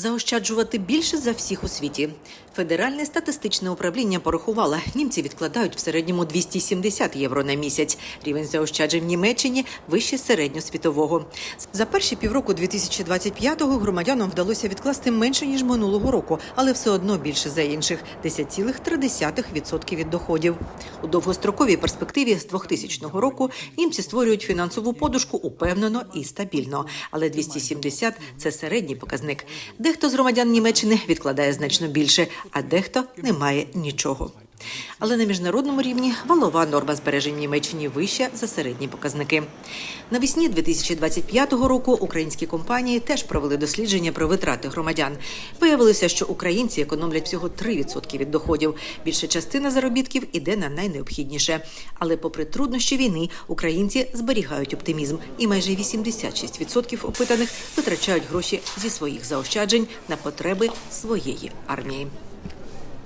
Заощаджувати більше за всіх у світі. Федеральне статистичне управління порахувало, німці відкладають в середньому 270 євро на місяць. Рівень заощаджень в Німеччині вище середньосвітового. За перші півроку 2025-го громадянам вдалося відкласти менше ніж минулого року, але все одно більше за інших 10,3% від доходів. У довгостроковій перспективі з 2000 року німці створюють фінансову подушку упевнено і стабільно. Але 270 – це середній показник. Дехто з громадян Німеччини відкладає значно більше, а дехто не має нічого. Але на міжнародному рівні валова норма збережень Німеччині вища за середні показники. Навесні 2025 року українські компанії теж провели дослідження про витрати громадян. Виявилося, що українці економлять всього 3% від доходів. Більша частина заробітків іде на найнеобхідніше. Але, попри труднощі війни, українці зберігають оптимізм, і майже 86% опитаних витрачають гроші зі своїх заощаджень на потреби своєї армії.